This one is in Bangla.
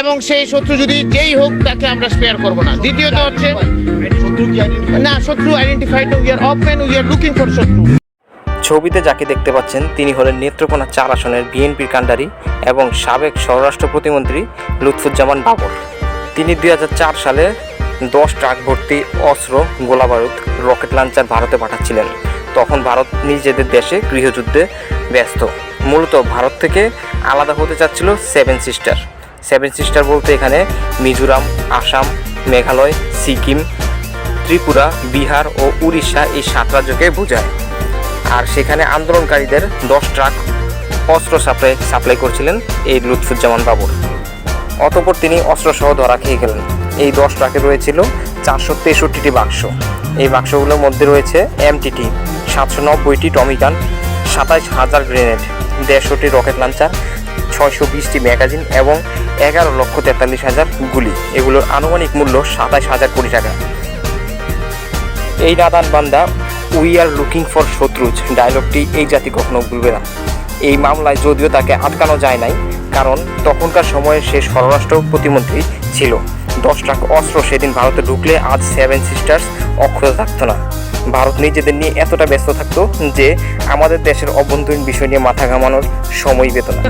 এবং সেই শত্রু যদি যেই হোক, তাকে আমরা স্পেয়ার করব না। দ্বিতীয়ত হচ্ছে, না, শত্রু identified we are open we are looking for শত্রু। ছবিতে যাকে দেখতে পাচ্ছেন, তিনি হলেন নেত্রকোনা চার আসনের বিএনপির কাণ্ডারি এবং সাবেক স্বরাষ্ট্র প্রতিমন্ত্রী লুৎফুজ্জামান বাবর। তিনি দুই হাজার চার সালে দশ ট্রাক ভর্তি অস্ত্র, গোলাবারুদ, রকেট লাঞ্চার ভারতে পাঠাচ্ছিলেন। তখন ভারত নিজেদের দেশে গৃহযুদ্ধে ব্যস্ত। মূলত ভারত থেকে আলাদা হতে চাচ্ছিল সেভেন সিস্টার সেভেন সিস্টার বলতে এখানে মিজোরাম, আসাম, মেঘালয়, সিকিম, ত্রিপুরা, বিহার ও উড়িষ্যা এই সাত রাজ্যকে বোঝায়। আর সেখানে আন্দোলনকারীদের দশ ট্রাক অস্ত্র সাপ্লাই সাপ্লাই করছিলেন এই লুৎফুজ্জামান বাবুর অতপর তিনি অস্ত্রসহ ধরা খেয়ে গেলেন। এই দশ ট্রাকে রয়েছিল চারশো তেষট্টিটি বাক্স। এই বাক্সগুলোর মধ্যে রয়েছে এমটিটি সাতশো নব্বইটি টমিকান সাতাইশ হাজার গ্রেনেড, দেড়শোটি রকেট লঞ্চার ছয়শো বিশটি ম্যাগাজিন এবং এগারো লক্ষ তেতাল্লিশ হাজার গুলি। এগুলোর আনুমানিক মূল্য সাতাশ হাজার কোটি টাকা। এই নাদান বান্দা উই আর লুকিং ফর শত্রুজ ডায়লগটি এই জাতি কখনো ভুলবে না। এই মামলায় যদিও তাকে আটকানো যায় নাই, কারণ তখনকার সময়ে সে স্বরাষ্ট্র প্রতিমন্ত্রী ছিল। দশ অস্ত্র সেদিন ভারতে ঢুকলে আজ সেভেন সিস্টার্স অক্ষত থাকতো না। ভারত নিজেদের নিয়ে এতটা ব্যস্ত থাকতো যে আমাদের দেশের অভ্যন্তরীণ বিষয় নিয়ে মাথা ঘামানোর সময় পেত না।